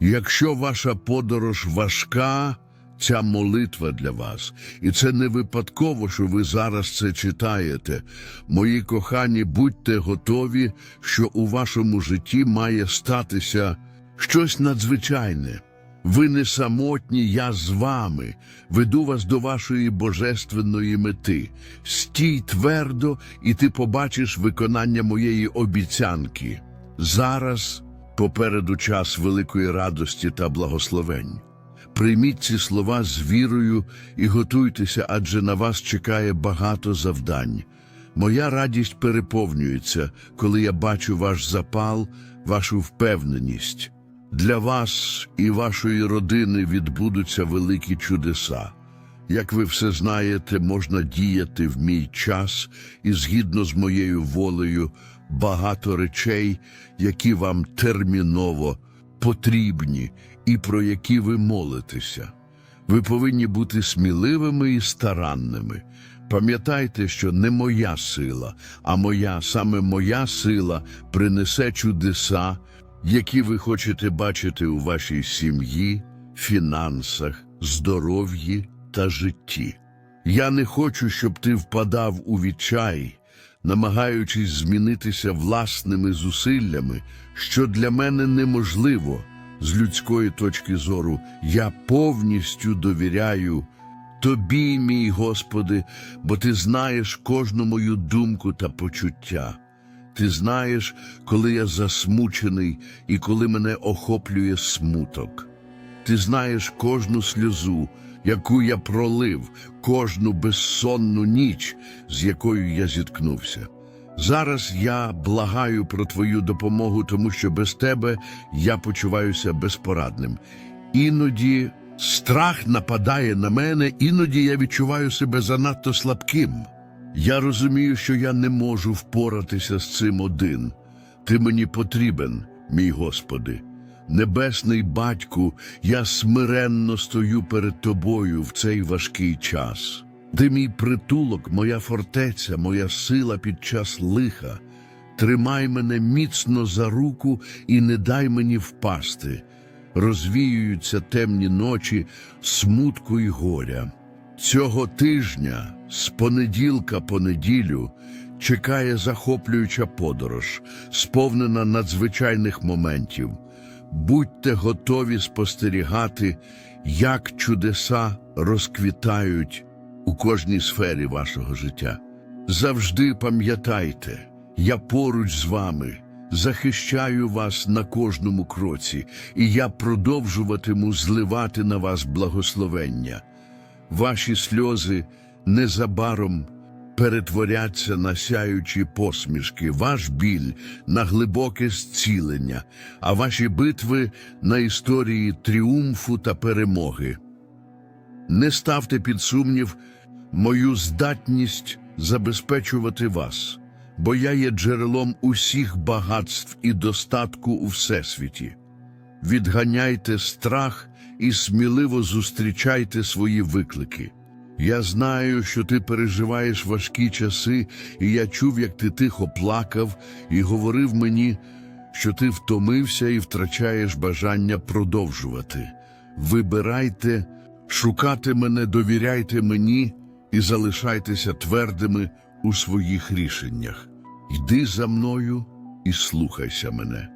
Якщо ваша подорож важка, ця молитва для вас. І це не випадково, що ви зараз це читаєте. Мої кохані, будьте готові, що у вашому житті має статися щось надзвичайне. Ви не самотні, я з вами. Веду вас до вашої божественної мети. Стій твердо, і ти побачиш виконання моєї обіцянки. Зараз попереду час великої радості та благословень. Прийміть ці слова з вірою і готуйтеся, адже на вас чекає багато завдань. Моя радість переповнюється, коли я бачу ваш запал, вашу впевненість. Для вас і вашої родини відбудуться великі чудеса. Як ви все знаєте, можна діяти в мій час і згідно з моєю волею багато речей, які вам терміново потрібні і про які ви молитеся. Ви повинні бути сміливими і старанними. Пам'ятайте, що не моя сила, а моя, саме моя сила принесе чудеса, які ви хочете бачити у вашій сім'ї, фінансах, здоров'ї та житті. Я не хочу, щоб ти впадав у відчай, намагаючись змінитися власними зусиллями, що для мене неможливо. З людської точки зору я повністю довіряю Тобі, мій Господи, бо Ти знаєш кожну мою думку та почуття. Ти знаєш, коли я засмучений і коли мене охоплює смуток. Ти знаєш кожну сльозу, яку я пролив, кожну безсонну ніч, з якою я зіткнувся. Зараз я благаю про твою допомогу, тому що без тебе я почуваюся безпорадним. Іноді страх нападає на мене, іноді я відчуваю себе занадто слабким. Я розумію, що я не можу впоратися з цим один. Ти мені потрібен, мій Господи. Небесний батьку, я смиренно стою перед тобою в цей важкий час. Ти мій притулок, моя фортеця, моя сила під час лиха. Тримай мене міцно за руку і не дай мені впасти. Розвіюються темні ночі смутку й горя. Цього тижня, з понеділка по неділю, чекає захоплююча подорож, сповнена надзвичайних моментів. Будьте готові спостерігати, як чудеса розквітають у кожній сфері вашого життя. Завжди пам'ятайте, я поруч з вами, захищаю вас на кожному кроці, і я продовжуватиму зливати на вас благословення. Ваші сльози незабаром перетворяться на сяючі посмішки, ваш біль на глибоке зцілення, а ваші битви на історії тріумфу та перемоги. Не ставте під сумнів мою здатність забезпечувати вас, бо я є джерелом усіх багатств і достатку у всесвіті. Відганяйте страх і сміливо зустрічайте свої виклики. Я знаю, що ти переживаєш важкі часи, і я чув, як ти тихо плакав і говорив мені, що ти втомився і втрачаєш бажання продовжувати. Вибирайте, шукати мене, довіряйте мені і залишайтеся твердими у своїх рішеннях. Йди за мною і слухайся мене.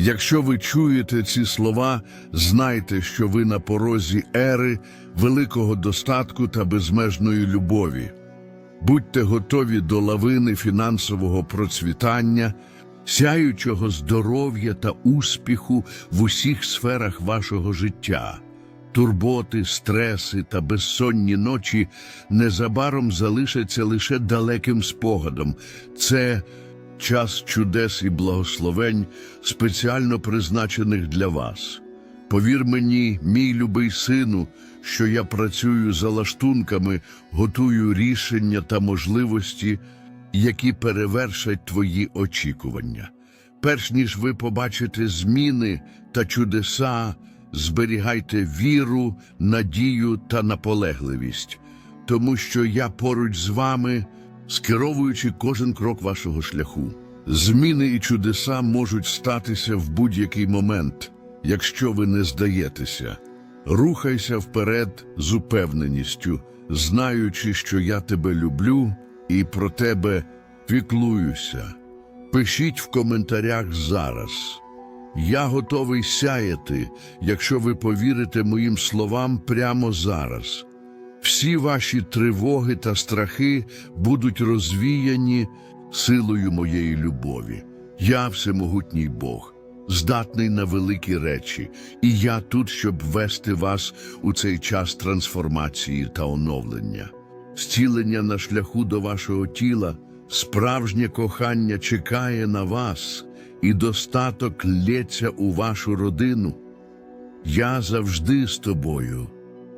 Якщо ви чуєте ці слова, знайте, що ви на порозі ери, великого достатку та безмежної любові. Будьте готові до лавини фінансового процвітання, сяючого здоров'я та успіху в усіх сферах вашого життя. Турботи, стреси та безсонні ночі незабаром залишаться лише далеким спогадом. Це час чудес і благословень, спеціально призначених для вас. Повір мені, мій любий сину, що я працюю за лаштунками, готую рішення та можливості, які перевершать твої очікування. Перш ніж ви побачите зміни та чудеса, зберігайте віру, надію та наполегливість, тому що я поруч з вами, скеровуючи кожен крок вашого шляху. Зміни і чудеса можуть статися в будь-який момент, якщо ви не здаєтеся. Рухайся вперед з упевненістю, знаючи, що я тебе люблю і про тебе піклуюся. Пишіть в коментарях зараз. Я готовий сяяти, якщо ви повірите моїм словам прямо зараз. Всі ваші тривоги та страхи будуть розвіяні силою моєї любові. Я всемогутній Бог, здатний на великі речі, і я тут, щоб вести вас у цей час трансформації та оновлення. Зцілення на шляху до вашого тіла, справжнє кохання чекає на вас, і достаток лється у вашу родину. Я завжди з тобою.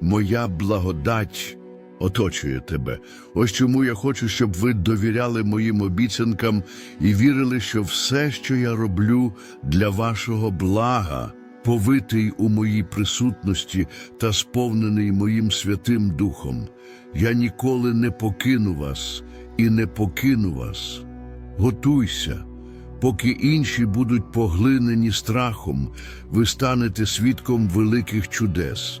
Моя благодать оточує тебе. Ось чому я хочу, щоб ви довіряли моїм обіцянкам і вірили, що все, що я роблю для вашого блага, повитий у моїй присутності та сповнений моїм Святим Духом. Я ніколи не покину вас і не покину вас. Готуйся. Поки інші будуть поглинені страхом, ви станете свідком великих чудес.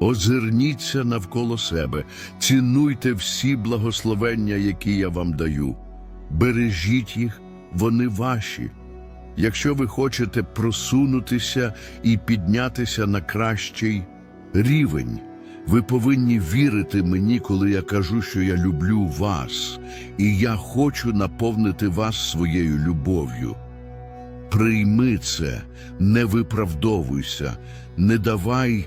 Озирніться навколо себе, цінуйте всі благословення, які я вам даю. Бережіть їх, вони ваші. Якщо ви хочете просунутися і піднятися на кращий рівень, ви повинні вірити мені, коли я кажу, що я люблю вас, і я хочу наповнити вас своєю любов'ю. Прийми це, не виправдовуйся, не давай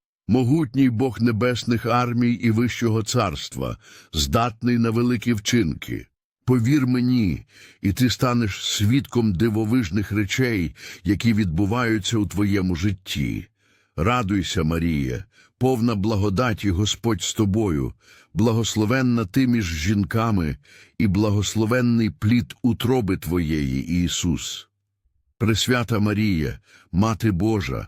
могутній Бог небесних армій і Вищого царства, здатний на великі вчинки. Повір мені, і ти станеш свідком дивовижних речей, які відбуваються у твоєму житті. Радуйся, Марія, повна благодаті Господь з тобою, благословенна ти між жінками, і благословенний плід утроби твоєї, Ісус. Пресвята Марія, Мати Божа,